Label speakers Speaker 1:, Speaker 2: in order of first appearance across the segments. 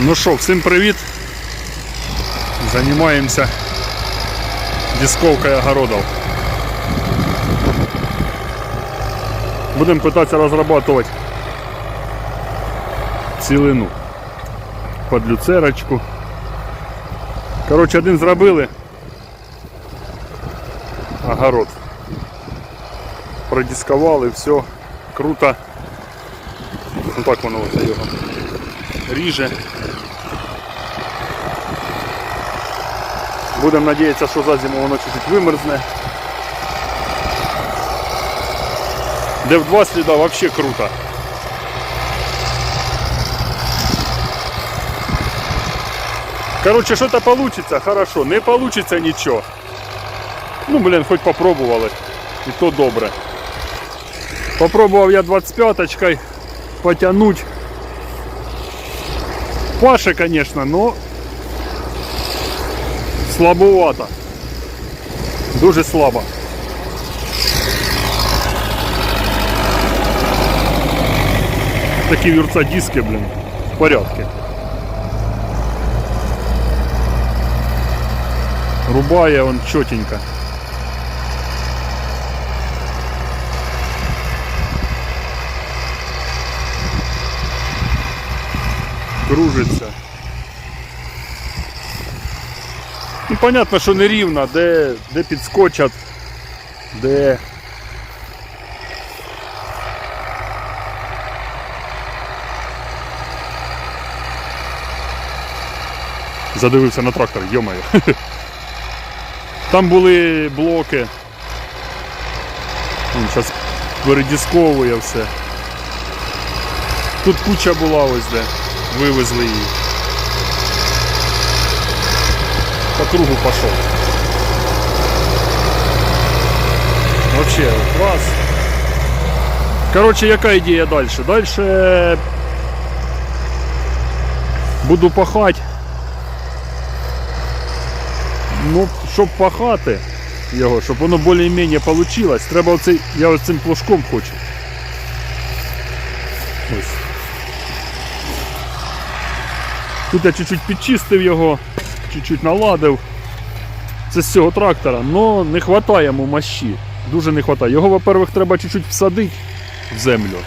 Speaker 1: Ну що, всім привіт. Займаємося дисковкою огородов. Будемо питатися розрабатувати цілину під люцерочку. Коротше, один зробили огород. Продискували, все круто. Ну так воно оце його ріже. Будемо надіятися, що за зиму воно чуть-чуть вимерзне. Де в два сліда взагалі круто. Короче, что-то получится, хорошо. Не получится ничего. Ну, блин, хоть попробовали. І то добре. Попробував я 25-очкой потянуть. Паше, конечно, но слабовато. Дуже слабо. Такі вірца диски, блін, в порядке. Рубає он чотенько. Кружиться. Понятно, що не рівно, де, де підскочать, де. Задивився на трактор, йомаю. Там були блоки. Зараз передісковує все. Тут куча була ось де. Вивезли її. По кругу пошел. Вообще, класс. Короче, яка ідея далі? Далі буду пахати. Ну, щоб пахати його, щоб воно більш-менш вийшло, треба оцей, я оцим плужком хочу. Ось. Тут я чуть-чуть підчистив його, чуть-чуть наладив. Це з цього трактора, але не вистачає йому мощі. Дуже не вистачає. Його, во-первых, треба чуть-чуть всадити в землю.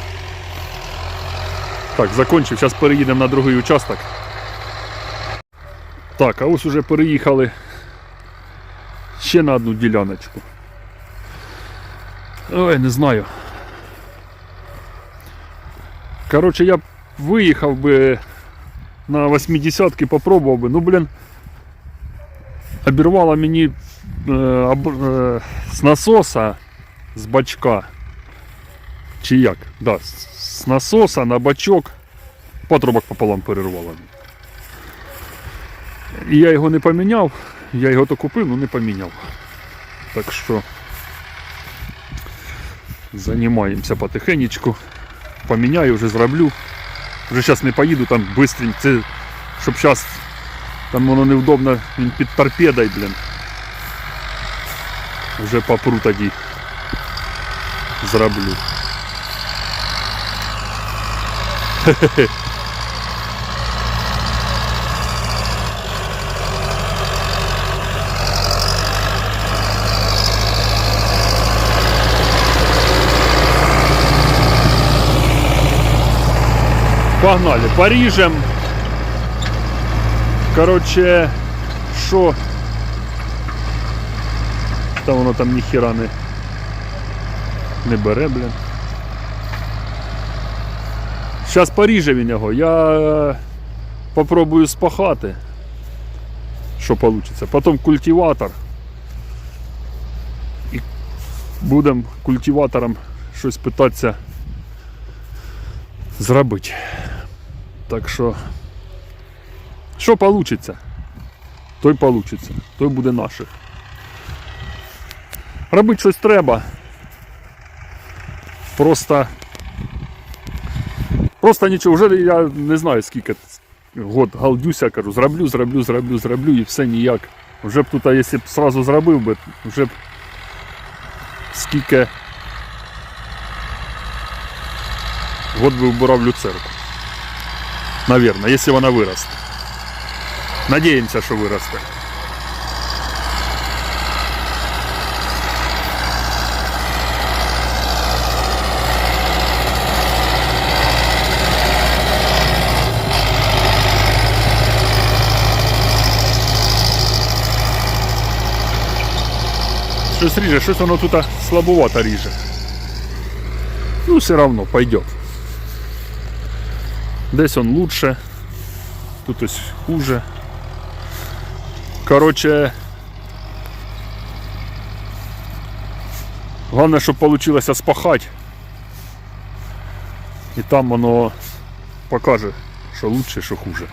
Speaker 1: Так, закончив, зараз переїдемо на другий участок. Так, а ось уже переїхали ще на одну діляночку. Ой, не знаю. Коротше, я б виїхав би на 80-ки, попробував би. Ну, блін, обірвало мені е, об, е, з насоса з бачка. Чи як? Да, з насоса на бачок патрубок пополам перервало. І я його не поміняв. Я його то купив, але не поміняв. Так що займаємося потихенечку. Поміняю, вже зроблю. Вже зараз не поїду там быстренько. Це, щоб зараз там воно невдобно, він під торпедою, блін. Вже попру тоді. Зроблю. Хе-хе-хе. Погнали, поріжем. Короче, що? Та воно там ніхіра не, не бере, блін. Зараз поріже він його. Я е, попробую спахати. Що вийде. Потім культиватор. І будемо культиватором щось питатися зробити. Так що, що вийде, той вийде, той буде наше. Робити щось треба. Просто. Просто нічого, вже я не знаю скільки год галдюся, кажу, зроблю, зроблю, зроблю, зроблю і все ніяк. Вже б тут, а якщо б сразу зробив би, вже б скільки год би вбирав люцерку. Наверное, якщо вона виросте. Надіємося, що виросте. Щось ріже, щось воно тут слабовато ріже. Ну, все равно пойдет. Десь он лучше, тут ось хуже. Короче, головне, щоб вийшло спахати. І там воно покаже, що лучше, що хуже.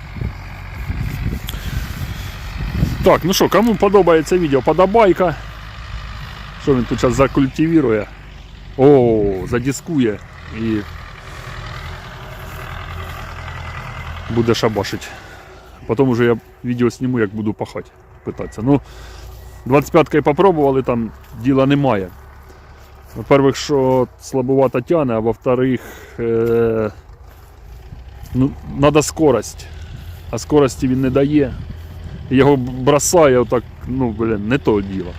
Speaker 1: Так, ну що, кому подобається відео, подобайка. Що він тут зараз закультивірує? О, задіскує і буде шабашить. Потім уже я відео зніму, як буду пахати, питатися. Ну, 25-кою попробували, там діла немає. Во-первых, що слабовато тяне, а во-вторых, е- ну, треба скорость. А скорості він не дає. Його бросає отак, ну, блін, не то діло.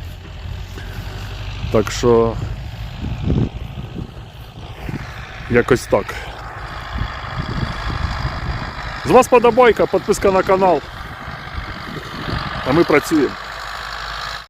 Speaker 1: Так що якось так. З вас подобайка, підписка на канал. А ми працюємо.